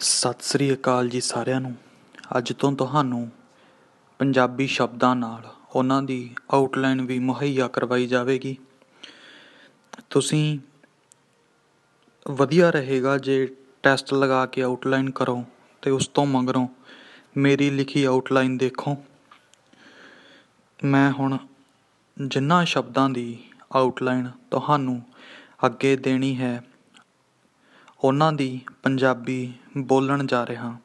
ਸਤਿ ਸ੍ਰੀ ਅਕਾਲ ਜੀ ਸਾਰਿਆਂ ਨੂੰ। ਅੱਜ ਤੋਂ ਤੁਹਾਨੂੰ ਪੰਜਾਬੀ ਸ਼ਬਦਾਂ ਨਾਲ ਉਹਨਾਂ ਦੀ ਆਊਟਲਾਈਨ ਵੀ ਮੁਹੱਈਆ ਕਰਵਾਈ ਜਾਵੇਗੀ। ਤੁਸੀਂ ਵਧੀਆ ਰਹੇਗਾ ਜੇ ਟੈਸਟ ਲਗਾ ਕੇ ਆਊਟਲਾਈਨ ਕਰੋ ਤੇ ਉਸ ਤੋਂ ਮਗਰੋਂ ਮੇਰੀ ਲਿਖੀ ਆਊਟਲਾਈਨ ਦੇਖੋ। ਮੈਂ ਹੁਣ ਜਿਨ੍ਹਾਂ ਸ਼ਬਦਾਂ ਦੀ ਆਊਟਲਾਈਨ ਤੁਹਾਨੂੰ ਅੱਗੇ ਦੇਣੀ ਹੈ ਉਹਨਾਂ ਦੀ ਪੰਜਾਬੀ ਬੋਲਣ ਜਾ ਰਿਹਾ।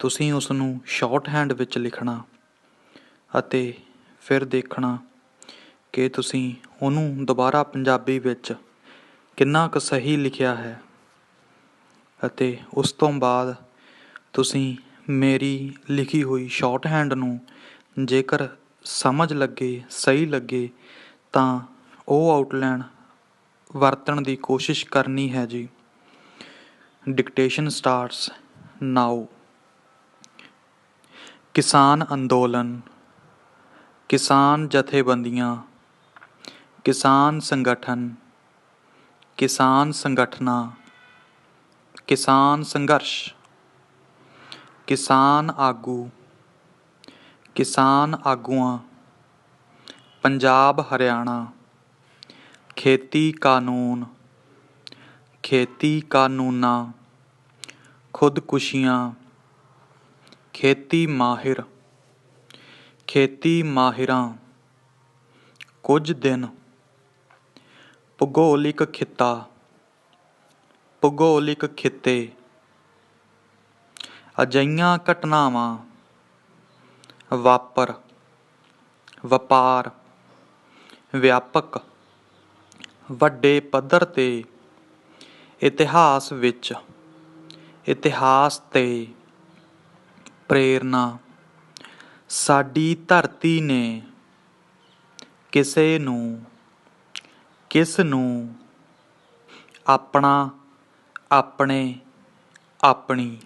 ਤੁਸੀਂ ਉਸ ਨੂੰ ਸ਼ਾਰਟ ਹੈਂਡ ਵਿੱਚ ਲਿਖਣਾ ਅਤੇ ਫਿਰ ਦੇਖਣਾ ਕਿ ਤੁਸੀਂ ਉਹਨੂੰ ਦੁਬਾਰਾ ਪੰਜਾਬੀ ਵਿੱਚ ਕਿੰਨਾ ਕੁ ਸਹੀ ਲਿਖਿਆ ਹੈ ਅਤੇ ਉਸ ਤੋਂ ਬਾਅਦ ਤੁਸੀਂ ਮੇਰੀ ਲਿਖੀ ਹੋਈ ਸ਼ਾਰਟ ਹੈਂਡ ਨੂੰ ਜੇਕਰ ਸਮਝ ਲੱਗੇ, ਸਹੀ ਲੱਗੇ, ਤਾਂ ਉਹ ਆਊਟਲਾਈਨ ਵਰਤਣ ਦੀ ਕੋਸ਼ਿਸ਼ ਕਰਨੀ ਹੈ ਜੀ। ਡਿਕਟੇਸ਼ਨ ਸਟਾਰਟਸ ਨਾਓ ਕਿਸਾਨ ਅੰਦੋਲਨ, ਕਿਸਾਨ ਜਥੇਬੰਦੀਆਂ, ਕਿਸਾਨ ਸੰਗਠਨ, ਕਿਸਾਨ ਸੰਗਠਨਾਂ, ਕਿਸਾਨ ਸੰਘਰਸ਼, ਕਿਸਾਨ ਆਗੂ, ਕਿਸਾਨ ਆਗੂਆਂ, ਪੰਜਾਬ ਹਰਿਆਣਾ, ਖੇਤੀ ਕਾਨੂੰਨ ਖੇਤੀ ਕਾਨੂੰਨਾਂ, ਖੁਦਕੁਸ਼ੀਆਂ, ਖੇਤੀ ਮਾਹਿਰ, ਖੇਤੀ ਮਾਹਿਰਾਂ, ਕੁਝ ਦਿਨ, ਭੂਗੋਲਿਕ ਖਿੱਤਾ, ਭੂਗੋਲਿਕ ਖਿੱਤੇ, ਅਜਈਆਂ ਘਟਨਾਵਾਂ, ਵਾਪਰ, ਵਪਾਰ, ਵਿਆਪਕ, ਵੱਡੇ ਪੱਧਰ ਤੇ ਇਤਿਹਾਸ ਵਿੱਚ ਇਤਿਹਾਸ ਤੇ ਪ੍ਰੇਰਨਾ। ਸਾਡੀ ਧਰਤੀ ਨੇ ਕਿਸੇ ਨੂੰ, ਕਿਸ ਨੂੰ ਆਪਣਾ, ਆਪਣੇ, ਆਪਣੀ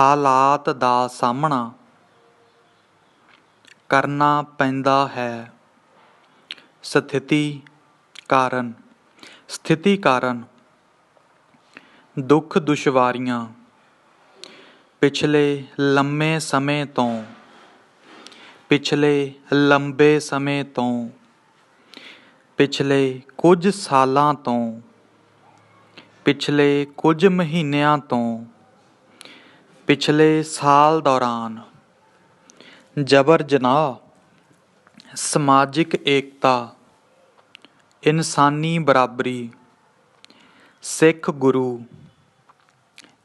ਹਾਲਾਤ ਦਾ ਸਾਹਮਣਾ ਕਰਨਾ ਪੈਂਦਾ ਹੈ। ਸਥਿਤੀ ਕਾਰਨ ਸਥਿਤੀ ਕਾਰਨ ਦੁੱਖ ਦੁਸ਼ਵਾਰੀਆਂ ਪਿਛਲੇ ਲੰਮੇ ਸਮੇਂ ਤੋਂ, ਪਿਛਲੇ ਲੰਬੇ ਸਮੇਂ ਤੋਂ, ਪਿਛਲੇ ਕੁਝ ਸਾਲਾਂ ਤੋਂ, ਪਿਛਲੇ ਕੁਝ ਮਹੀਨਿਆਂ ਤੋਂ, ਪਿਛਲੇ ਸਾਲ ਦੌਰਾਨ ਜਬਰ ਜਨਾਹ, ਸਮਾਜਿਕ ਏਕਤਾ, ਇਨਸਾਨੀ ਬਰਾਬਰੀ, ਸਿੱਖ ਗੁਰੂ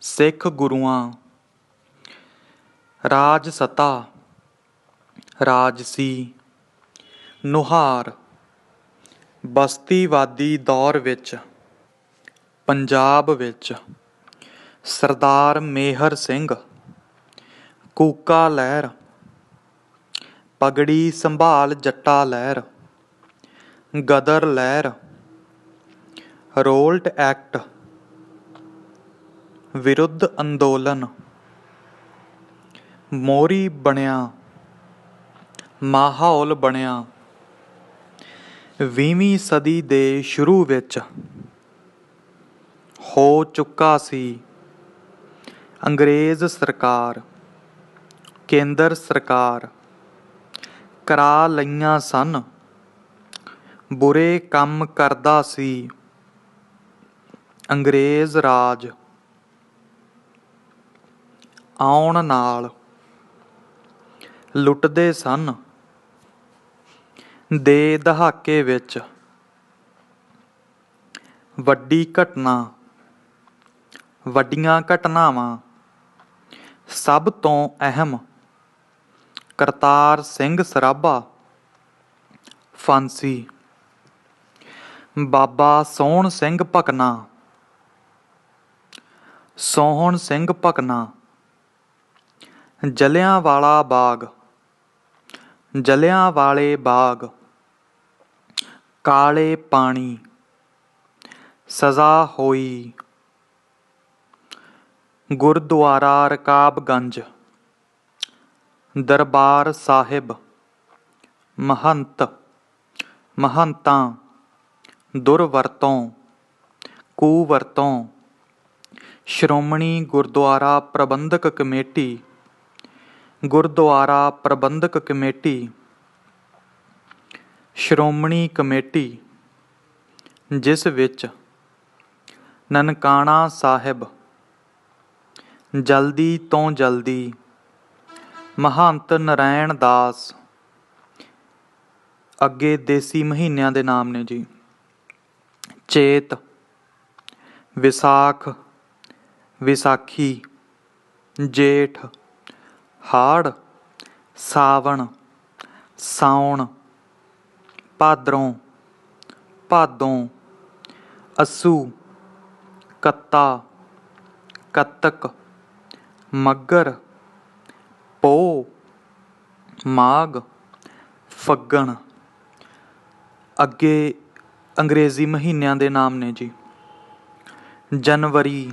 ਸਿੱਖ ਗੁਰੂਆਂ। ਰਾਜ ਸਤਾ ਰਾਜਸੀ ਨੁਹਾਰ, ਬਸਤੀਵਾਦੀ ਦੌਰ ਵਿੱਚ, ਪੰਜਾਬ ਵਿੱਚ। ਸਰਦਾਰ ਮੇਹਰ ਸਿੰਘ, ਕੂਕਾ ਲਹਿਰ, ਪਗੜੀ ਸੰਭਾਲ ਜੱਟਾ ਲਹਿਰ, ਗਦਰ ਲਹਿਰ, ਰੋਲਟ ਐਕਟ। ਵਿਰੁੱਧ ਅੰਦੋਲਨ। ਮੋਰੀ ਬਣਿਆ, ਮਾਹੌਲ ਬਣਿਆ। 20ਵੀਂ ਸਦੀ ਦੇ ਸ਼ੁਰੂ ਵਿੱਚ ਹੋ ਚੁੱਕਾ ਸੀ ਅੰਗਰੇਜ਼ ਸਰਕਾਰ, ਕੇਂਦਰ ਸਰਕਾਰ। ਕਰਾ ਲਈਆਂ ਸਨ। ਬੁਰੇ ਕੰਮ ਕਰਦਾ ਸੀ ਅੰਗਰੇਜ਼ ਰਾਜ। ਆਉਣ ਨਾਲ ਲੁੱਟਦੇ ਸਨ। ਦੇ ਦਹਾਕੇ ਵਿੱਚ ਵੱਡੀ ਘਟਨਾ, ਵੱਡੀਆਂ ਘਟਨਾਵਾਂ ਸਭ ਤੋਂ ਅਹਿਮ ਕਰਤਾਰ ਸਿੰਘ ਸਰਾਭਾ ਫਾਂਸੀ। ਬਾਬਾ ਸੋਹਣ ਸਿੰਘ ਭਕਨਾ, ਸੋਹਣ ਸਿੰਘ ਭਕਨਾ ਜਲਿਆਂਵਾਲਾ ਬਾਗ ਜਲਿਆਂਵਾਲੇ ਬਾਗ, ਕਾਲੇ ਪਾਣੀ, ਸਜ਼ਾ ਹੋਈ। ਗੁਰਦੁਆਰਾ ਰਕਾਬਗੰਜ, ਦਰਬਾਰ ਸਾਹਿਬ, ਮਹੰਤ, ਮਹੰਤਾਂ, ਦੁਰਵਰਤੋਂ, ਕੂਵਰਤੋਂ, Shiromani Gurdwara Parbandhak committee Gurdwara Parbandhak committee, Shiromani committee, ਜਿਸ ਵਿੱਚ ਨਨਕਾਣਾ ਸਾਹਿਬ ਜਲਦੀ ਤੋਂ ਜਲਦੀ ਮਹੰਤ ਨਰਾਇਣ ਦਾਸ, ਅੱਗੇ ਦੇਸੀ ਮਹੀਨਿਆਂ ਦੇ ਨਾਮ ਨੇ ਜੀ, ਚੇਤ, ਵਿਸਾਖ, ਵਿਸਾਖੀ, ਜੇਠ ਹਾੜ, ਸਾਵਣ, ਸਾਉਣ, ਭਾਦਰੋਂ, ਭਾਦੋਂ, ਅਸੂ, ਕੱਤਾ, ਕੱਤਕ, ਮੱਗਰ ਪੋ ਮਾਘ, ਫੱਗਣ। ਅੱਗੇ ਅੰਗਰੇਜ਼ੀ ਮਹੀਨਿਆਂ ਦੇ ਨਾਮ ਨੇ ਜੀ। ਜਨਵਰੀ,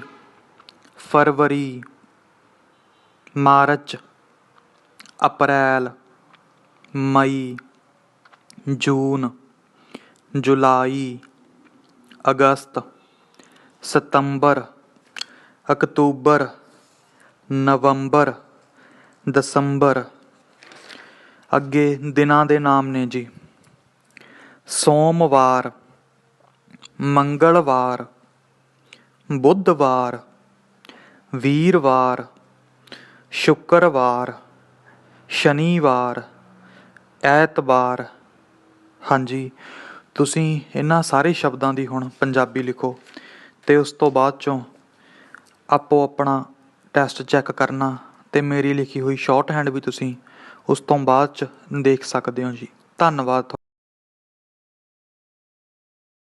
ਫਰਵਰੀ, ਮਾਰਚ। ਅਪ੍ਰੈਲ, ਮਈ, ਜੂਨ, ਜੁਲਾਈ, ਅਗਸਤ, ਸਤੰਬਰ, ਅਕਤੂਬਰ, ਨਵੰਬਰ, ਦਸੰਬਰ। ਅੱਗੇ ਦਿਨਾਂ ਦੇ ਨਾਮ ਨੇ ਜੀ। ਸੋਮਵਾਰ, ਮੰਗਲਵਾਰ, ਬੁੱਧਵਾਰ, ਵੀਰਵਾਰ, ਸ਼ੁੱਕਰਵਾਰ। ਸ਼ਨੀਵਾਰ, ਐਤਵਾਰ। ਹਾਂਜੀ, ਤੁਸੀਂ ਇਹਨਾਂ ਸਾਰੇ ਸ਼ਬਦਾਂ ਦੀ ਹੁਣ ਪੰਜਾਬੀ ਲਿਖੋ ਅਤੇ ਉਸ ਤੋਂ ਬਾਅਦ ਚੋਂ ਆਪੋ ਆਪਣਾ ਟੈਸਟ ਚੈੱਕ ਕਰਨਾ ਅਤੇ ਮੇਰੀ ਲਿਖੀ ਹੋਈ ਸ਼ੋਰਟ ਹੈਂਡ ਵੀ ਤੁਸੀਂ ਉਸ ਤੋਂ ਬਾਅਦ ਚ ਦੇਖ ਸਕਦੇ ਹੋ ਜੀ। ਧੰਨਵਾਦ